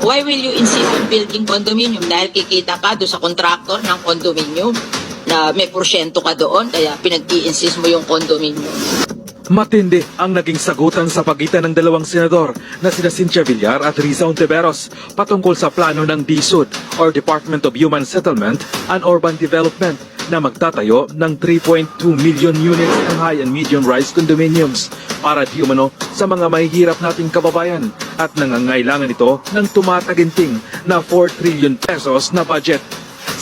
Why will you insist on building condominium? Dahil kikita ka doon sa contractor ng condominium na may porsyento ka doon, kaya pinag-i-insist mo yung condominium. Matindi ang naging sagutan sa pagitan ng dalawang senador na sina Cynthia Villar at Riza Ontiveros patungkol sa plano ng DSUD or Department of Human Settlement and Urban Development na magtatayo ng 3.2 million units ng high and medium rise condominiums para di umano sa mga mahihirap nating kababayan at nangangailangan ito ng tumataginting na 4 trillion pesos na budget.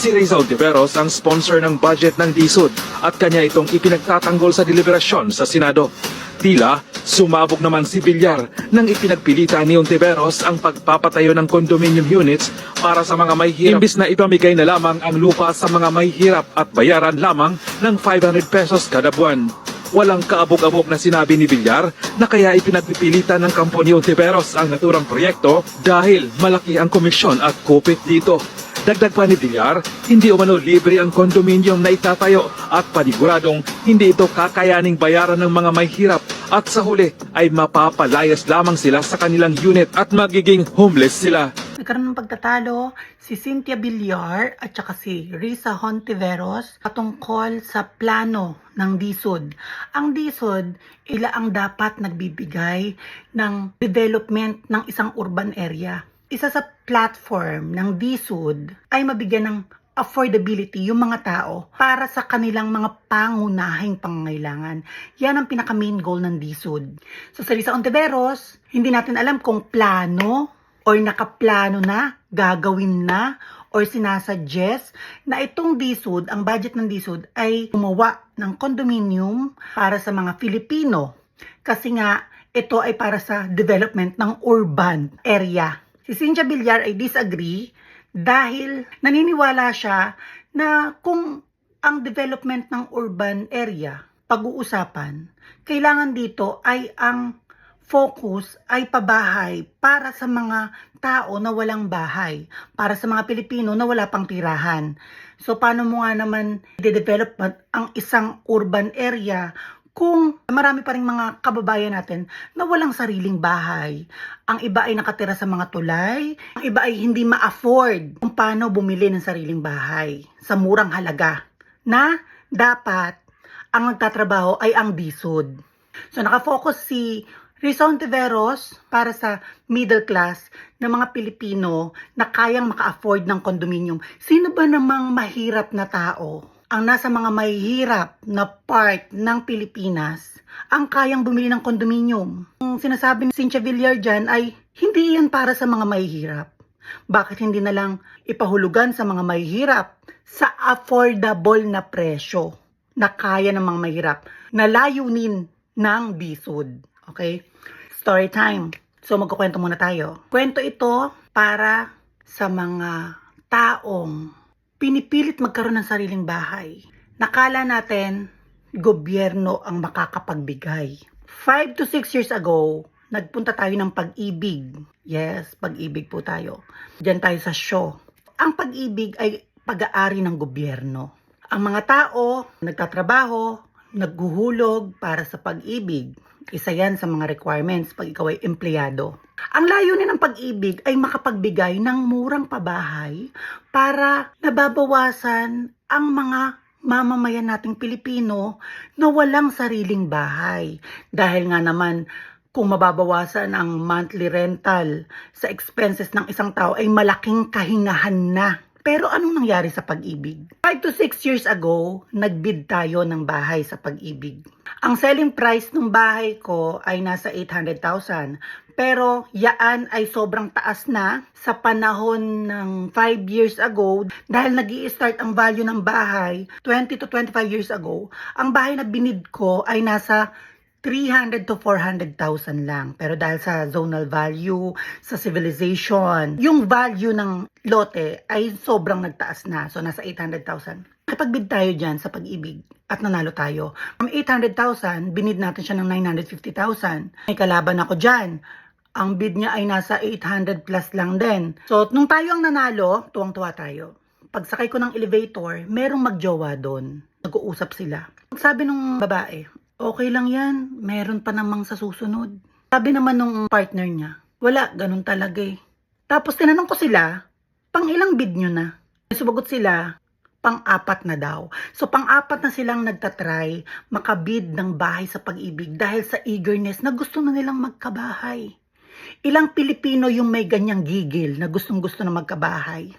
Si Rizal Tiveros ang sponsor ng budget ng DSUD at kanya itong ipinagtatanggol sa deliberasyon sa Senado. Tila, sumabog naman si Villar nang ipinagpilita ni Ontiveros ang pagpapatayo ng condominium units para sa mga may hirap. Imbis na ipamigay na lamang ang lupa sa mga may hirap at bayaran lamang ng 500 pesos kada buwan. Walang kaabog-abog na sinabi ni Villar na kaya ipinagpipilitan ng kampo ni Ontiveros ang naturang proyekto dahil malaki ang komisyon at kupit dito. Dagdag pa ni Villar, hindi umano libre ang kondominium na itatayo at paniguradong hindi ito kakayaning bayaran ng mga may hirap at sa huli ay mapapalayas lamang sila sa kanilang unit at magiging homeless sila. Nagkaroon ng pagtatalo si Cynthia Villar at saka si Risa Hontiveros patungkol sa plano ng DSUD. Ang DSUD, ila ang dapat nagbibigay ng development ng isang urban area. Isa sa platform ng DSUD ay mabigyan ng affordability yung mga tao para sa kanilang mga pangunahing pangangailangan. Yan ang pinaka main goal ng DSUD. So sa Risa Ontiveros, hindi natin alam kung plano or nakaplano na, gagawin na, or sinasuggest na itong DSUD, ang budget ng DSUD ay gumawa ng condominium para sa mga Filipino. Kasi nga, ito ay para sa development ng urban area. Si Cynthia Villar ay disagree dahil naniniwala siya na kung ang development ng urban area pag-uusapan, kailangan dito ay ang focus ay pabahay para sa mga tao na walang bahay, para sa mga Pilipino na wala pang tirahan. So paano mo nga naman i-develop ang isang urban area kung marami pa rin mga kababayan natin na walang sariling bahay. Ang iba ay nakatira sa mga tulay, ang iba ay hindi ma-afford kung paano bumili ng sariling bahay sa murang halaga na dapat ang nagtatrabaho ay ang DSUD. So nakafocus si Rizon Tiveros para sa middle class na mga Pilipino na kayang maka-afford ng condominium. Sino ba namang mahirap na tao ang nasa mga mahihirap na part ng Pilipinas ang kayang bumili ng condominium? Ang sinasabi ni Cynthia Villar dyan ay hindi yan para sa mga mahihirap. Bakit hindi na lang ipahulugan sa mga mahihirap sa affordable na presyo na kaya ng mga mahirap na layunin ng DSUD? Okay? Story time. So magkukwento muna tayo. Kwento ito para sa mga taong pinipilit magkaroon ng sariling bahay. Nakala natin, gobyerno ang makakapagbigay. 5 to 6 years ago, nagpunta tayo ng pag-ibig. Yes, pag-ibig po tayo. Diyan tayo sa show. Ang pag-ibig ay pag-aari ng gobyerno. Ang mga tao, nagtatrabaho, naghuhulog para sa pag-ibig. Isa yan sa mga requirements pag ikaw ay empleyado. Ang layunin ng pag-ibig ay makapagbigay ng murang pabahay para nababawasan ang mga mamamayan nating Pilipino na walang sariling bahay. Dahil nga naman kung mababawasan ang monthly rental sa expenses ng isang tao ay malaking kahingahan na. Pero anong nangyari sa pag-ibig? 5 to 6 years ago, nagbid tayo ng bahay sa pag-ibig. Ang selling price ng bahay ko ay nasa 800,000. Pero yaan ay sobrang taas na sa panahon ng 5 years ago dahil nag start ang value ng bahay 20 to 25 years ago. Ang bahay na binid ko ay nasa 300 to 400,000 lang. Pero dahil sa zonal value, sa civilization, yung value ng lote ay sobrang nagtaas na. So, nasa 800,000. Kapagbid tayo dyan sa pag-ibig at nanalo tayo. From 800,000, binid natin siya ng 950,000. May kalaban ako dyan. Ang bid niya ay nasa 800 plus lang din. So, nung tayo ang nanalo, tuwang-tuwa tayo. Pagsakay ko ng elevator, merong magjowa doon. Nag-uusap sila. Sabi nung babae, okay lang yan, meron pa namang sa susunod. Sabi naman nung partner niya, wala, ganun talaga eh. Tapos tinanong ko sila, pang ilang bid nyo na? Sumagot sila, pang-apat na daw. So pang-apat na silang nagtatry makabid ng bahay sa pag-ibig dahil sa eagerness na gusto na nilang magkabahay. Ilang Pilipino yung may ganyang gigil na gustong gusto na magkabahay.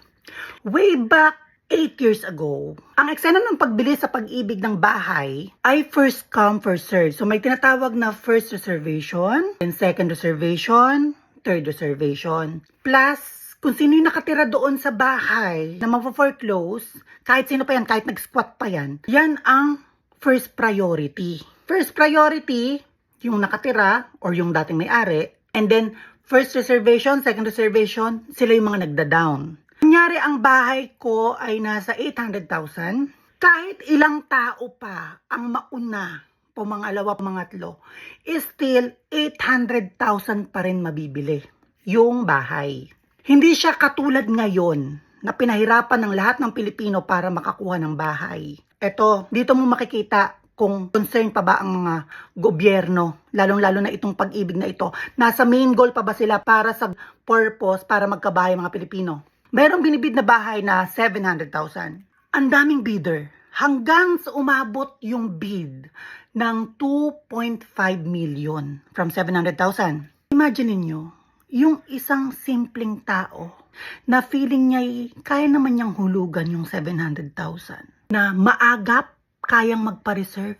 Way back 8 years ago, ang eksena ng pagbili sa pag-ibig ng bahay ay first come, first serve. So may tinatawag na first reservation, and second reservation, third reservation. Plus, kung sino yung nakatira doon sa bahay na magpa-foreclose, kahit sino pa yan, kahit nag-squat pa yan, yan ang first priority. First priority, yung nakatira or yung dating may-ari, and then first reservation, second reservation, sila yung mga nagda-down. Kunyari, ang bahay ko ay nasa 800,000. Kahit ilang tao pa ang mauna, pumangalawa, pumangatlo, is still 800,000 pa rin mabibili yung bahay. Hindi siya katulad ngayon na pinahirapan ng lahat ng Pilipino para makakuha ng bahay. Ito, dito mo makikita kung concern pa ba ang mga gobyerno, lalong-lalo na itong pag-ibig na ito. Nasa main goal pa ba sila para sa purpose para magkabahay mga Pilipino? Merong binibid na bahay na 700,000. Ang daming bidder. Hanggang sa umabot yung bid ng 2.5 million from 700,000. Imagine niyo yung isang simpleng tao na feeling niya kaya naman niyang hulugan yung 700,000. Na maagap, kayang magpa-reserve,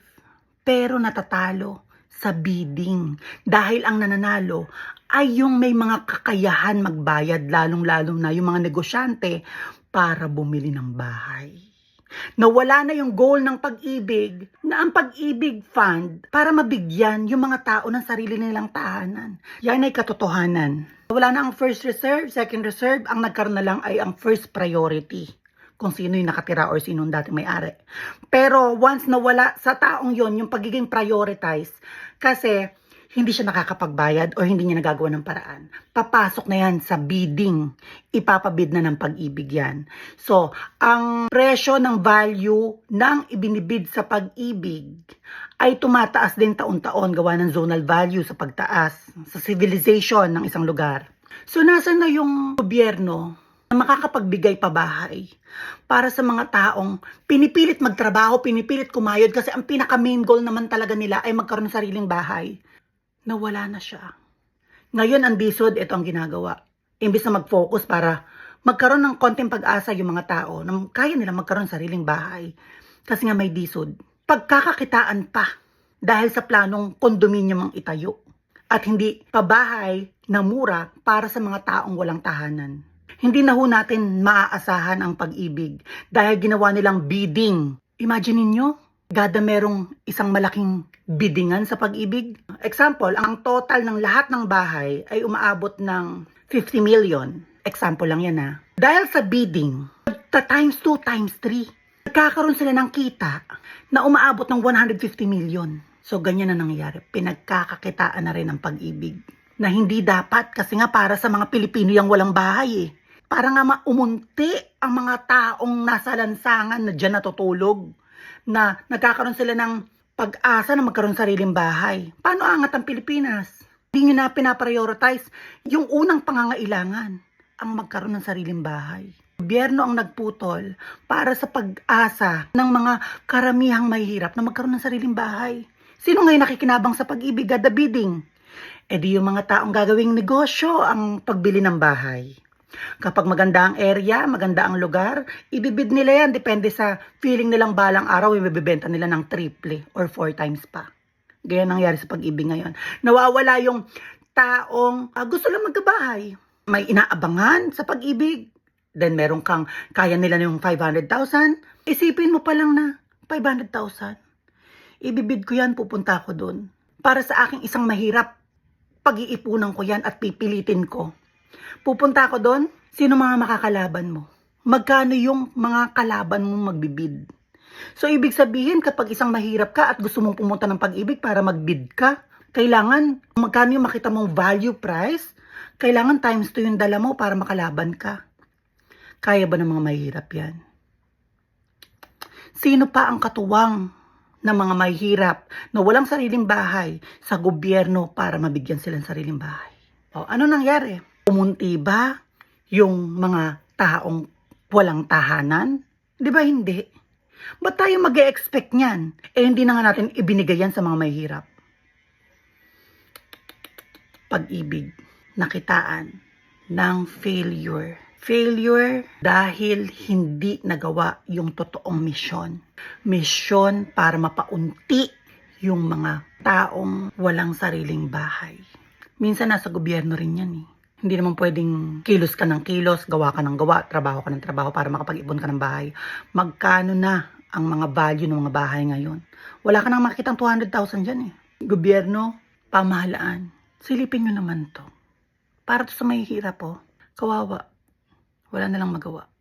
pero natatalo sa bidding. Dahil ang nananalo ay yung may mga kakayahan magbayad, lalong-lalong na yung mga negosyante para bumili ng bahay. Nawala na yung goal ng pag-ibig na ang pag-ibig fund para mabigyan yung mga tao ng sarili nilang tahanan. Yan ay katotohanan. Wala na ang first reserve, second reserve, ang nagkaroon na lang ay ang first priority kung sino yung nakatira or sino yung dating may-ari. Pero once nawala sa taong yon yung pagiging prioritize, kasi hindi siya nakakapagbayad o hindi niya nagagawa ng paraan. Papasok na yan sa bidding. Ipapabid na ng pag-ibig yan. So, ang presyo ng value ng ibinibid sa pag-ibig ay tumataas din taon-taon gawa ng zonal value sa pagtaas sa civilization ng isang lugar. So, nasa na yung gobyerno na makakapagbigay pa bahay para sa mga taong pinipilit magtrabaho, pinipilit kumayod kasi ang pinaka main goal naman talaga nila ay magkaroon ng sariling bahay nawala na siya. Ngayon ang disod, ito ang ginagawa. Imbis na mag-focus para magkaroon ng konting pag-asa yung mga tao na kaya nila magkaroon ng sariling bahay. Kasi nga may disod. Pagkakakitaan pa dahil sa planong kondominium ang itayo. At hindi pabahay na mura para sa mga taong walang tahanan. Hindi na ho natin maaasahan ang pag-ibig dahil ginawa nilang bidding. Imagine ninyo, Gada merong isang malaking biddingan sa pag-ibig. Example, ang total ng lahat ng bahay ay umaabot ng 50 million. Example lang yan ha. Dahil sa bidding, ta times 2, times 3, nagkakaroon sila ng kita na umaabot ng 150 million. So ganyan na nangyayari. Pinagkakakitaan na rin ang pag-ibig. Na hindi dapat kasi nga para sa mga Pilipino yung walang bahay eh. Para nga maumunti ang mga taong nasa lansangan na dyan natutulog na nagkakaroon sila ng pag-asa na magkaroon sariling bahay. Paano angat ang Pilipinas? Hindi nyo na pinaprioritize yung unang pangangailangan, ang magkaroon ng sariling bahay. Gobyerno ang nagputol para sa pag-asa ng mga karamihang mahihirap na magkaroon ng sariling bahay. Sino ngayon nakikinabang sa pag-ibig at the bidding? E di yung mga taong gagawing negosyo ang pagbili ng bahay. Kapag maganda ang area, maganda ang lugar, ibibid nila yan. Depende sa feeling nilang balang araw, ibibenta nila ng triple or four times pa. Ganyan nangyari sa pag-ibig ngayon. Nawawala yung taong ah, gusto lang magkabahay. May inaabangan sa pag-ibig. Then meron kang, kaya nila yung 500,000. Isipin mo pa lang na 500,000. Ibibid ko yan, pupunta ako doon. Para sa aking isang mahirap, pag-iipunan ko yan at pipilitin ko Pupunta ako doon, sino mga makakalaban mo? Magkano yung mga kalaban mo magbibid? So, ibig sabihin, kapag isang mahirap ka at gusto mong pumunta ng pag-ibig para magbid ka, kailangan, magkano yung makita mong value price, kailangan times 2 yung dala mo para makalaban ka. Kaya ba ng mga mahirap yan? Sino pa ang katuwang ng mga mahirap na walang sariling bahay sa gobyerno para mabigyan sila ng sariling bahay? O, ano nangyari? Pumunti ba yung mga taong walang tahanan? Di ba hindi? Ba't tayo mag expect niyan? Eh hindi na nga natin ibinigay yan sa mga mahihirap. Pag-ibig, nakitaan ng failure. Failure dahil hindi nagawa yung totoong misyon. Misyon para mapaunti yung mga taong walang sariling bahay. Minsan nasa gobyerno rin yan eh. Hindi naman pwedeng kilos ka ng kilos, gawa ka ng gawa, trabaho ka ng trabaho para makapag-ipon ka ng bahay. Magkano na ang mga value ng mga bahay ngayon? Wala ka nang makikitang 200,000 dyan eh. Gobyerno, pamahalaan, silipin nyo naman to. Para to sa mahihirap po, kawawa. Wala na lang magawa.